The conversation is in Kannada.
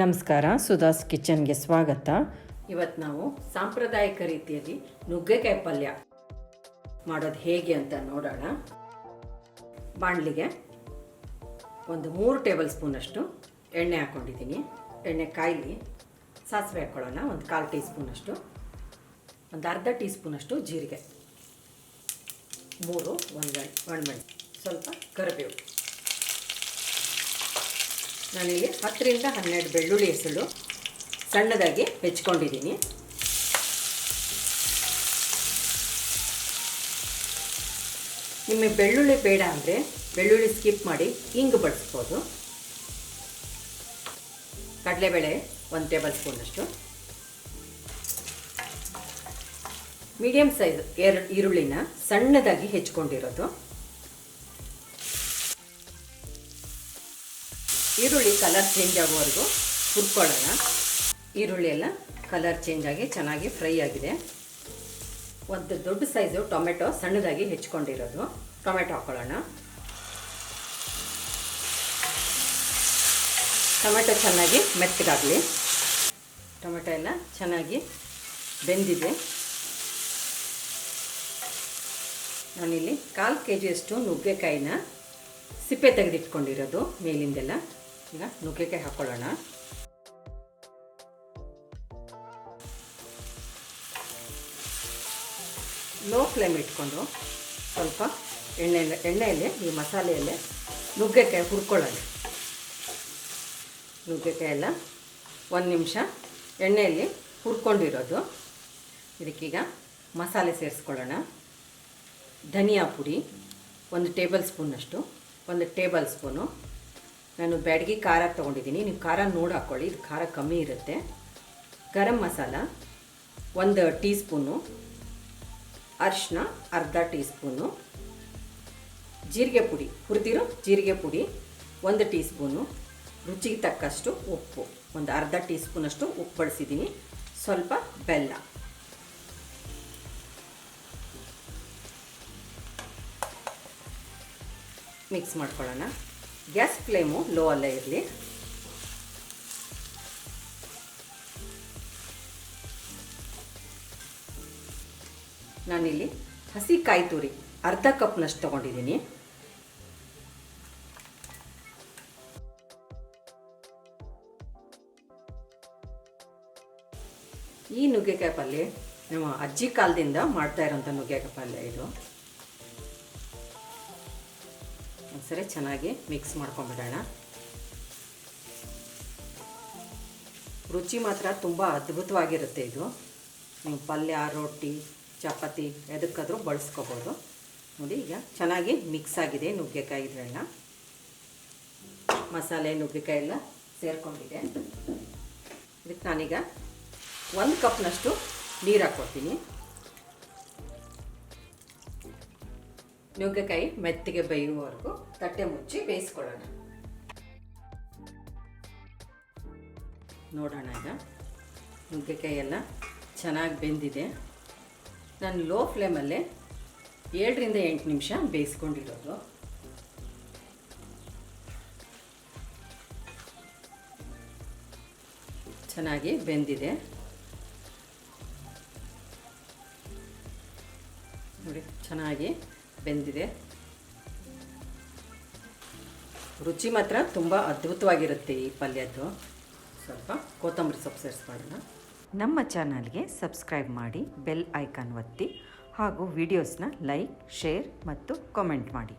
ನಮಸ್ಕಾರ ಸುಧಾಸ್ ಕಿಚನ್ಗೆ ಸ್ವಾಗತ. ಇವತ್ತು ನಾವು ಸಾಂಪ್ರದಾಯಿಕ ರೀತಿಯಲ್ಲಿ ನುಗ್ಗೆಕಾಯಿ ಪಲ್ಯ ಮಾಡೋದು ಹೇಗೆ ಅಂತ ನೋಡೋಣ. ಬಾಣಲಿಗೆ ಒಂದು ಮೂರು ಟೇಬಲ್ ಸ್ಪೂನಷ್ಟು ಎಣ್ಣೆ ಹಾಕ್ಕೊಂಡಿದ್ದೀನಿ ಎಣ್ಣೆ ಕಾಯಿಲಿ ಸಾಸಿವೆ ಹಾಕ್ಕೊಳ್ಳೋಣ ಒಂದು ಕಾಲು ಟೀ ಸ್ಪೂನಷ್ಟು ಒಂದು ಅರ್ಧ ಟೀ ಸ್ಪೂನಷ್ಟು ಜೀರಿಗೆ, ಮೂರು ಒಂದು ಒಣಮೆಣಸು, ಸ್ವಲ್ಪ ಕರಿಬೇವು. ನಾನಿಲ್ಲಿ ಹತ್ತರಿಂದ ಹನ್ನೆರಡು ಬೆಳ್ಳುಳ್ಳಿ ಹೆಸಳು ಸಣ್ಣದಾಗಿ ಹೆಚ್ಕೊಂಡಿದ್ದೀನಿ. ನಿಮಗೆ ಬೆಳ್ಳುಳ್ಳಿ ಬೇಡ ಅಂದರೆ ಬೆಳ್ಳುಳ್ಳಿ ಸ್ಕಿಪ್ ಮಾಡಿ ಹಿಂಗೆ ಬಡಿಸ್ಬೋದು ಕಡಲೆಬೇಳೆ ಒಂದು ಟೇಬಲ್ ಸ್ಪೂನಷ್ಟು ಮೀಡಿಯಮ್ ಸೈಜ್ ಎರಡು ಈರುಳ್ಳಿನ ಸಣ್ಣದಾಗಿ ಹೆಚ್ಕೊಂಡಿರೋದು. ಈರುಳ್ಳಿ ಕಲರ್ ಚೇಂಜ್ ಆಗೋವರೆಗೂ ಹುರ್ಕೊಳ್ಳೋಣ. ಈರುಳ್ಳಿ ಎಲ್ಲ ಕಲರ್ ಚೇಂಜ್ ಆಗಿ ಚೆನ್ನಾಗಿ ಫ್ರೈ ಆಗಿದೆ. ಒಂದು ದೊಡ್ಡ ಸೈಜು ಟೊಮೆಟೊ ಸಣ್ಣದಾಗಿ ಹೆಚ್ಕೊಂಡಿರೋದು. ಟೊಮೆಟೊ ಹಾಕ್ಕೊಳ್ಳೋಣ ಟೊಮೆಟೊ ಚೆನ್ನಾಗಿ ಮೆತ್ತಗಾಗಲಿ. ಟೊಮೆಟೊ ಎಲ್ಲ ಚೆನ್ನಾಗಿ ಬೆಂದಿದೆ. ನಾನಿಲ್ಲಿ ಕಾಲು ಕೆ ಜಿಯಷ್ಟು ನುಗ್ಗೆಕಾಯಿನ ಸಿಪ್ಪೆ ತೆಗೆದಿಟ್ಕೊಂಡಿರೋದು ಮೇಲಿಂದೆಲ್ಲ. ಈಗ ನುಗ್ಗೆಕಾಯಿ ಹಾಕ್ಕೊಳ್ಳೋಣ ಲೋ ಫ್ಲೇಮ್ ಇಟ್ಕೊಂಡು ಸ್ವಲ್ಪ ಎಣ್ಣೆಯಲ್ಲಿ ಎಣ್ಣೆಯಲ್ಲಿ, ಈ ಮಸಾಲೆಯಲ್ಲೇ ನುಗ್ಗೆಕಾಯಿ ಹುರ್ಕೊಳ್ಳೋಣ. ನುಗ್ಗೆಕಾಯಿ ಎಲ್ಲ ಒಂದು ನಿಮಿಷ ಎಣ್ಣೆಯಲ್ಲಿ ಹುರ್ಕೊಂಡಿರೋದು. ಇದಕ್ಕೀಗ ಮಸಾಲೆ ಸೇರಿಸ್ಕೊಳ್ಳೋಣ. ಧನಿಯಾ ಪುಡಿ ಒಂದು ಟೇಬಲ್ ಸ್ಪೂನಷ್ಟು, ಒಂದು ಟೇಬಲ್ ಸ್ಪೂನು. ನಾನು ಬ್ಯಾಡಗಿ ಖಾರ ತೊಗೊಂಡಿದ್ದೀನಿ. ನೀವು ಖಾರ ನೋಡಿ ಹಾಕ್ಕೊಳ್ಳಿ ಇದು ಖಾರ ಕಮ್ಮಿ ಇರುತ್ತೆ. ಗರಂ ಮಸಾಲ, ಒಂದು ಟೀ ಸ್ಪೂನು ಅರಿಶಿನ ಅರ್ಧ ಟೀ ಸ್ಪೂನು ಜೀರಿಗೆ ಪುಡಿ. ಹುರಿದಿರೋ ಜೀರಿಗೆ ಪುಡಿ, ಒಂದು ಟೀ ಸ್ಪೂನು ರುಚಿಗೆ ತಕ್ಕಷ್ಟು ಉಪ್ಪು. ಒಂದು ಅರ್ಧ ಟೀ ಸ್ಪೂನಷ್ಟು ಉಪ್ಪು ಬಳಸಿದ್ದೀನಿ. ಸ್ವಲ್ಪ ಬೆಲ್ಲ. ಮಿಕ್ಸ್ ಮಾಡ್ಕೊಳ್ಳೋಣ. ಗ್ಯಾಸ್ ಫ್ಲೇಮು ಲೋ ಅಲ್ಲೇ ಇರಲಿ. ನಾನಿಲ್ಲಿ ಹಸಿ ಕಾಯಿ ತುರಿ, ಅರ್ಧ ಕಪ್ನಷ್ಟು ತಗೊಂಡಿದ್ದೀನಿ. ಈ ನುಗ್ಗೆಕಾಯಿ ಪಲ್ಯ ನಮ್ಮ ಅಜ್ಜಿ ಕಾಲದಿಂದ ಮಾಡ್ತಾ ಇರೋಂಥ ನುಗ್ಗೆಕಾಯಿ ಪಲ್ಯ ಇದು. ಒಂದ್ಸರಿ ಚೆನ್ನಾಗಿ ಮಿಕ್ಸ್ ಮಾಡ್ಕೊಂಬಿಡೋಣ. ರುಚಿ ಮಾತ್ರ ತುಂಬ ಅದ್ಭುತವಾಗಿರುತ್ತೆ ಇದು. ನೀವು ಪಲ್ಯ ರೊಟ್ಟಿ ಚಪಾತಿ ಎದಕ್ಕಾದರೂ ಬಳಸ್ಕೋಬೋದು. ನೋಡಿ ಈಗ ಚೆನ್ನಾಗಿ ಮಿಕ್ಸ್ ಆಗಿದೆ ನುಗ್ಗೆಕಾಯಿ ಇದೆಲ್ಲ ಮಸಾಲೆ, ನುಗ್ಗೆಕಾಯಿ ಎಲ್ಲ ಸೇರ್ಕೊಂಡಿದೆ. ಇದಕ್ಕೆ ನಾನೀಗ ಒಂದು ಕಪ್ನಷ್ಟು ನೀರು ಹಾಕ್ಕೊಡ್ತೀನಿ. ನುಗ್ಗೆಕಾಯಿ ಮೆತ್ತಿಗೆ ಬೇಯುವವರೆಗೂ ತಟ್ಟೆ ಮುಚ್ಚಿ ಬೇಯಿಸ್ಕೊಳ್ಳೋಣ. ನೋಡೋಣ ಈಗ. ನುಗ್ಗೆಕಾಯಿ ಎಲ್ಲ ಚೆನ್ನಾಗಿ ಬೆಂದಿದೆ. ನಾನು ಲೋ ಫ್ಲೇಮಲ್ಲೇ ಏಳರಿಂದ ಎಂಟು ನಿಮಿಷ ಬೇಯಿಸ್ಕೊಂಡಿರೋದು. ಚೆನ್ನಾಗಿ ಬೆಂದಿದೆ. ನೋಡಿ, ಚೆನ್ನಾಗಿ ಬೆಂದಿದೆ. ರುಚಿ ಮಾತ್ರ ತುಂಬ ಅದ್ಭುತವಾಗಿರುತ್ತೆ ಈ ಪಲ್ಯದ್ದು. ಸ್ವಲ್ಪ ಕೊತ್ತಂಬರಿ ಸೊಪ್ಪು ಸೇರಿಸ್ಬಾರ್ದು ನಮ್ಮ ಚಾನಲ್ಗೆ ಸಬ್ಸ್ಕ್ರೈಬ್ ಮಾಡಿ, ಬೆಲ್ ಐಕಾನ್ ಒತ್ತಿ ಹಾಗೂ ವಿಡಿಯೋಸ್ನ ಲೈಕ್, ಶೇರ್ ಮತ್ತು ಕಾಮೆಂಟ್ ಮಾಡಿ.